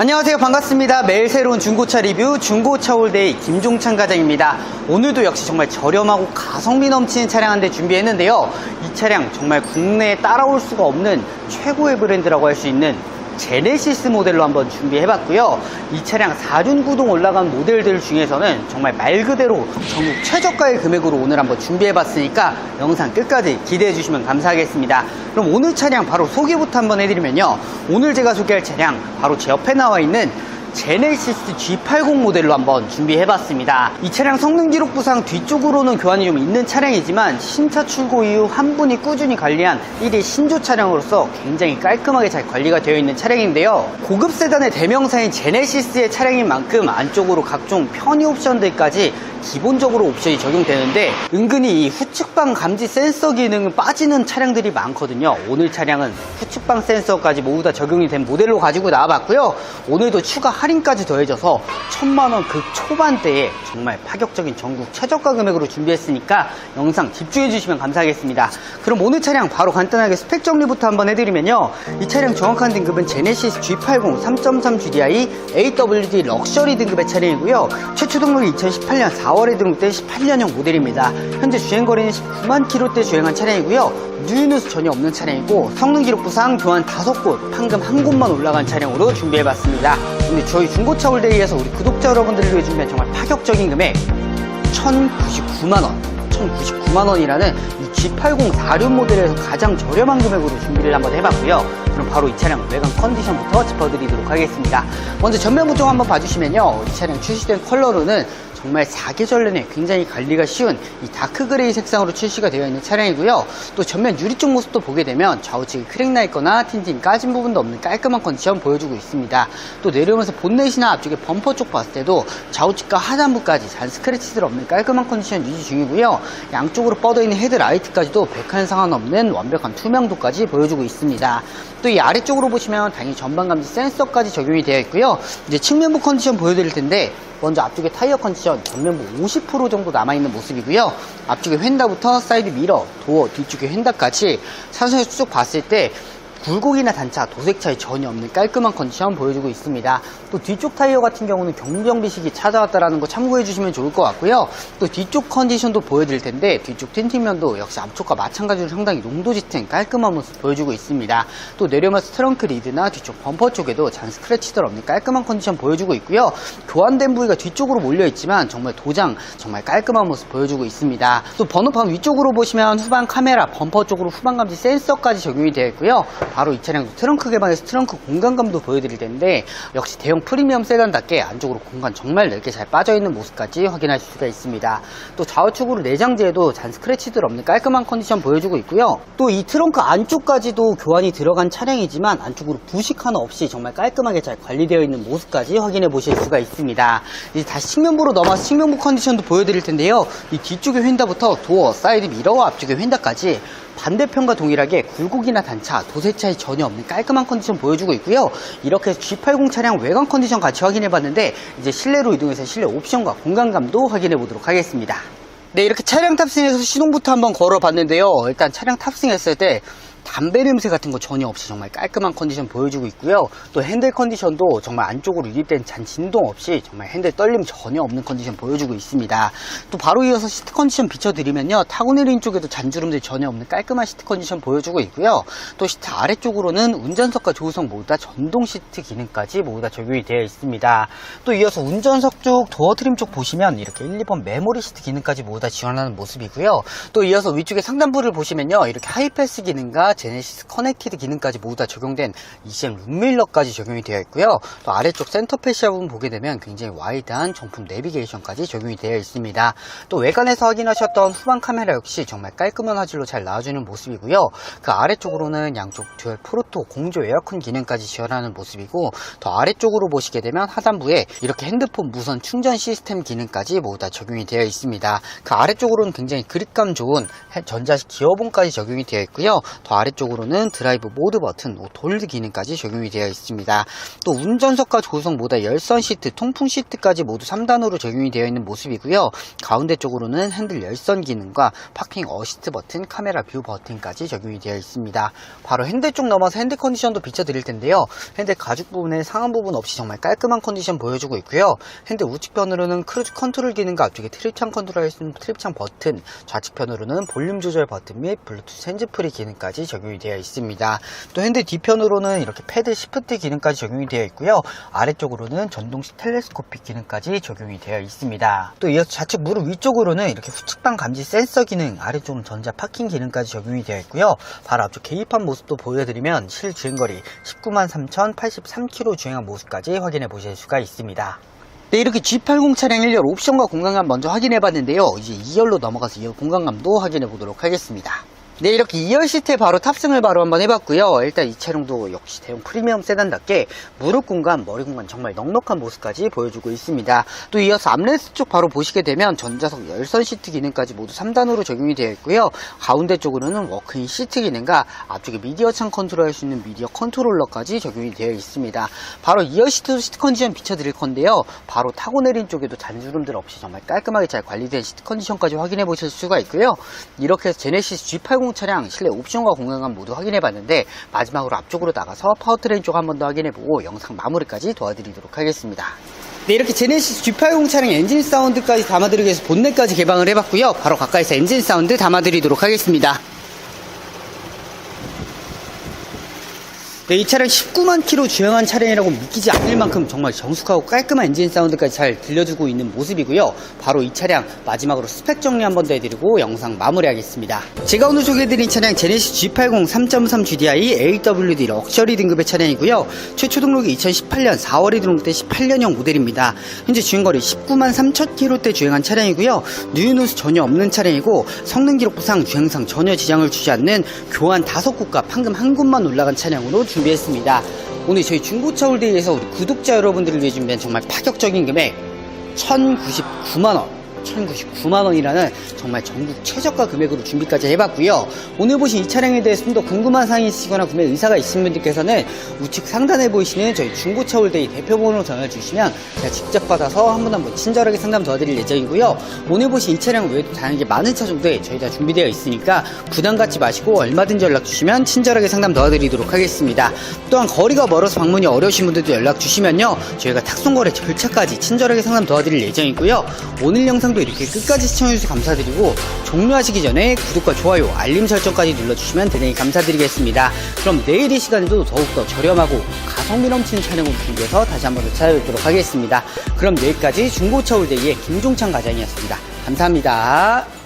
안녕하세요. 반갑습니다. 매일 새로운 중고차 리뷰 중고차 홀데이 김종찬 과장입니다. 오늘도 역시 정말 저렴하고 가성비 넘치는 차량 한 대 준비했는데요. 이 차량 정말 국내에 따라올 수가 없는 최고의 브랜드라고 할 수 있는 제네시스 모델로 한번 준비해봤고요. 이 차량 4륜 구동 올라간 모델들 중에서는 정말 말 그대로 전국 최저가의 금액으로 오늘 한번 준비해봤으니까 영상 끝까지 기대해주시면 감사하겠습니다. 그럼 오늘 차량 바로 소개부터 한번 해드리면요. 오늘 제가 소개할 차량 바로 제 옆에 나와 있는 제네시스 G80 모델로 한번 준비해봤습니다. 이 차량 성능 기록부상 뒤쪽으로는 교환이 좀 있는 차량이지만 신차 출고 이후 한 분이 꾸준히 관리한 1위 신조 차량으로서 굉장히 깔끔하게 잘 관리가 되어 있는 차량인데요. 고급 세단의 대명사인 제네시스의 차량인 만큼 안쪽으로 각종 편의 옵션들까지 기본적으로 옵션이 적용되는데 은근히 이 후측방 감지 센서 기능은 빠지는 차량들이 많거든요. 오늘 차량은 후측방 센서까지 모두 다 적용이 된 모델로 가지고 나와봤고요. 오늘도 추가 할인까지 더해져서 천만 원 그 초반대에 정말 파격적인 전국 최저가 금액으로 준비했으니까 영상 집중해 주시면 감사하겠습니다. 그럼 오늘 차량 바로 간단하게 스펙 정리부터 한번 해드리면요. 이 차량 정확한 등급은 제네시스 G80 3.3 GDI AWD 럭셔리 등급의 차량이고요. 최초 등록이 2018년 4월에 등록된 18년형 모델입니다. 현재 주행거리는 19만 킬로대 주행한 차량이고요. 뉴유뉴스 전혀 없는 차량이고 성능 기록 부상 교환 5곳, 판금 한 곳만 올라간 차량으로 준비해봤습니다. 근데 저희 중고차 홀데이에서 우리 구독자 여러분들을 위해 준비한 정말 파격적인 금액 1,099만원 1,099만원이라는 이 G80 4륜 모델에서 가장 저렴한 금액으로 준비를 한번 해봤고요. 그럼 바로 이 차량 외관 컨디션부터 짚어드리도록 하겠습니다. 먼저 전면 부종 한번 봐주시면요. 이 차량 출시된 컬러로는 정말 사계절 내내 굉장히 관리가 쉬운 이 다크 그레이 색상으로 출시가 되어 있는 차량이고요. 또 전면 유리 쪽 모습도 보게 되면 좌우측에 크랙 나 있거나 틴팅 까진 부분도 없는 깔끔한 컨디션 보여주고 있습니다. 또 내려오면서 본넷이나 앞쪽에 범퍼 쪽 봤을 때도 좌우측과 하단부까지 잔 스크래치들 없는 깔끔한 컨디션 유지 중이고요. 양쪽으로 뻗어 있는 헤드라이트까지도 백한 상한 없는 완벽한 투명도까지 보여주고 있습니다. 또 이 아래쪽으로 보시면 당연히 전방 감지 센서까지 적용이 되어 있고요. 이제 측면부 컨디션 보여드릴 텐데 먼저 앞쪽에 타이어 컨디션 전면부 50% 정도 남아있는 모습이고요. 앞쪽에 휀다부터 사이드 미러, 도어, 뒤쪽에 휀다까지 차선에서 쭉 봤을 때 굴곡이나 단차, 도색 차이 전혀 없는 깔끔한 컨디션 보여주고 있습니다. 또 뒤쪽 타이어 같은 경우는 경정비식이 찾아왔다라는 거 참고해 주시면 좋을 것 같고요. 또 뒤쪽 컨디션도 보여드릴 텐데 뒤쪽 틴팅면도 역시 앞쪽과 마찬가지로 상당히 농도 짙은 깔끔한 모습 보여주고 있습니다. 또 내려오면서 트렁크 리드나 뒤쪽 범퍼 쪽에도 잔 스크래치들 없는 깔끔한 컨디션 보여주고 있고요. 교환된 부위가 뒤쪽으로 몰려 있지만 정말 도장 정말 깔끔한 모습 보여주고 있습니다. 또 번호판 위쪽으로 보시면 후방 카메라 범퍼 쪽으로 후방 감지 센서까지 적용이 되어 있고요. 바로 이 차량도 트렁크 개방에서 트렁크 공간감도 보여드릴 텐데 역시 대형 프리미엄 세단답게 안쪽으로 공간 정말 넓게 잘 빠져있는 모습까지 확인하실 수가 있습니다. 또 좌우측으로 내장재에도 잔 스크래치들 없는 깔끔한 컨디션 보여주고 있고요. 또 이 트렁크 안쪽까지도 교환이 들어간 차량이지만 안쪽으로 부식 하나 없이 정말 깔끔하게 잘 관리되어 있는 모습까지 확인해 보실 수가 있습니다. 이제 다시 측면부로 넘어서 측면부 컨디션도 보여드릴 텐데요. 이 뒤쪽의 휀다부터 도어, 사이드 미러와 앞쪽의 휀다까지 반대편과 동일하게 굴곡이나 단차, 도색 차이 전혀 없는 깔끔한 컨디션 보여주고 있고요. 이렇게 G80 차량 외관 컨디션 같이 확인해 봤는데 이제 실내로 이동해서 실내 옵션과 공간감도 확인해 보도록 하겠습니다. 네, 이렇게 차량 탑승해서 시동부터 한번 걸어봤는데요. 일단 차량 탑승했을 때 담배 냄새 같은 거 전혀 없이 정말 깔끔한 컨디션 보여주고 있고요. 또 핸들 컨디션도 정말 안쪽으로 유입된 잔 진동 없이 정말 핸들 떨림 전혀 없는 컨디션 보여주고 있습니다. 또 바로 이어서 시트 컨디션 비춰드리면요. 타고 내린 쪽에도 잔주름들 전혀 없는 깔끔한 시트 컨디션 보여주고 있고요. 또 시트 아래쪽으로는 운전석과 조수석 모두 다 전동 시트 기능까지 모두 다 적용이 되어 있습니다. 또 이어서 운전석 쪽 도어 트림 쪽 보시면 이렇게 1, 2번 메모리 시트 기능까지 모두 다 지원하는 모습이고요. 또 이어서 위쪽에 상단부를 보시면요. 이렇게 하이패스 기능과 제네시스 커넥티드 기능까지 모두 다 적용된 ECM 룸밀러까지 적용이 되어 있고요. 또 아래쪽 센터 패시아 부분 보게 되면 굉장히 와이드한 정품 내비게이션까지 적용이 되어 있습니다. 또 외관에서 확인하셨던 후방 카메라 역시 정말 깔끔한 화질로 잘 나와주는 모습이고요. 그 아래쪽으로는 양쪽 듀얼 프로토 공조 에어컨 기능까지 지원하는 모습이고 더 아래쪽으로 보시게 되면 하단부에 이렇게 핸드폰 무선 충전 시스템 기능까지 모두 다 적용이 되어 있습니다. 그 아래쪽으로는 굉장히 그립감 좋은 전자식 기어봉까지 적용이 되어 있고요. 더 아래쪽으로는 드라이브 모드 버튼, 돌드 기능까지 적용이 되어 있습니다. 또 운전석과 조수석 모두 열선 시트, 통풍 시트까지 모두 3단으로 적용이 되어 있는 모습이고요. 가운데 쪽으로는 핸들 열선 기능과 파킹 어시스트 버튼, 카메라 뷰 버튼까지 적용이 되어 있습니다. 바로 핸들 쪽 넘어서 핸들 컨디션도 비춰드릴 텐데요. 핸들 가죽 부분에 상한 부분 없이 정말 깔끔한 컨디션 보여주고 있고요. 핸들 우측편으로는 크루즈 컨트롤 기능과 앞쪽에 트립창 있는 트립창 버튼, 좌측편으로는 볼륨 조절 버튼 및 블루투스 핸즈프리 기능까지 적용이 되어 있습니다. 또 핸들 뒤편으로는 이렇게 패드 시프트 기능까지 적용이 되어 있고요. 아래쪽으로는 전동식 텔레스코픽 기능까지 적용이 되어 있습니다. 또 이어서 좌측 무릎 위쪽으로는 이렇게 후측방 감지 센서 기능, 아래쪽은 전자 파킹 기능까지 적용이 되어 있고요. 바로 앞쪽 개입한 모습도 보여드리면 실 주행거리 19만 3,083km 주행한 모습까지 확인해 보실 수가 있습니다. 네, 이렇게 G80 차량 1열 옵션과 공간감 먼저 확인해 봤는데요. 이제 2열로 넘어가서 2열 공간감도 확인해 보도록 하겠습니다. 네, 이렇게 2열 시트에 바로 탑승을 바로 한번 해봤고요. 일단 이 차량도 역시 대형 프리미엄 세단답게 무릎 공간, 머리 공간 정말 넉넉한 모습까지 보여주고 있습니다. 또 이어서 암레스트 쪽 바로 보시게 되면 전자석 열선 시트 기능까지 모두 3단으로 적용이 되어 있고요. 가운데 쪽으로는 워크인 시트 기능과 앞쪽에 미디어 창 컨트롤할 수 있는 미디어 컨트롤러까지 적용이 되어 있습니다. 바로 2열 시트도 시트 컨디션 비춰드릴 건데요. 바로 타고 내린 쪽에도 잔주름들 없이 정말 깔끔하게 잘 관리된 시트 컨디션까지 확인해 보실 수가 있고요. 이렇게 해서 제네시스 G80 차량 실내 옵션과 공간감 모두 확인해 봤는데 마지막으로 앞쪽으로 나가서 파워트레인 쪽 한 번 더 확인해 보고 영상 마무리까지 도와드리도록 하겠습니다. 네, 이렇게 제네시스 G80 차량 엔진 사운드까지 담아드리기 위해서 본넷까지 개방을 해봤고요. 바로 가까이서 엔진 사운드 담아드리도록 하겠습니다. 네, 이 차량 19만 킬로 주행한 차량이라고 믿기지 않을 만큼 정말 정숙하고 깔끔한 엔진 사운드까지 잘 들려주고 있는 모습이고요. 바로 이 차량 마지막으로 스펙 정리 한 번 더 해드리고 영상 마무리하겠습니다. 제가 오늘 소개해드린 차량 제네시스 G80 3.3 GDI AWD 럭셔리 등급의 차량이고요. 최초 등록이 2018년 4월에 등록된 18년형 모델입니다. 현재 주행거리 19만 3천 킬로대 주행한 차량이고요. 누유누수 전혀 없는 차량이고 성능 기록부상 주행상 전혀 지장을 주지 않는 교환 다섯 곳과 판금 한 곳만 올라간 차량으로 준비했습니다. 오늘 저희 중고차 홀데이에서 우리 구독자 여러분들을 위해 준비한 정말 파격적인 금액 1099만원 1099만 원이라는 정말 전국 최저가 금액으로 준비까지 해봤고요. 오늘 보신 이 차량에 대해서 좀 더 궁금한 사항이 있으시거나 구매 의사가 있으신 분들께서는 우측 상단에 보이시는 저희 중고차 홀데이 대표번호로 전화주시면 제가 직접 받아서 한 분 한 분 친절하게 상담 도와드릴 예정이고요. 오늘 보신 이 차량 외에도 다양하게 많은 차종들 저희 다 준비되어 있으니까 부담 갖지 마시고 얼마든지 연락 주시면 친절하게 상담 도와드리도록 하겠습니다. 또한 거리가 멀어서 방문이 어려우신 분들도 연락 주시면요. 저희가 탁송거래 절차까지 친절하게 상담 도와드릴 예정이고요. 오늘 영상 도 이렇게 끝까지 시청해주셔서 감사드리고 종료하시기 전에 구독과 좋아요, 알림 설정까지 눌러주시면 대단히 감사드리겠습니다. 그럼 내일 이 시간에도 더욱더 저렴하고 가성비 넘치는 촬영을 준비해서 다시 한번 더 찾아뵙도록 하겠습니다. 그럼 내일까지 중고차 홀데이의 김종창 과장이었습니다. 감사합니다.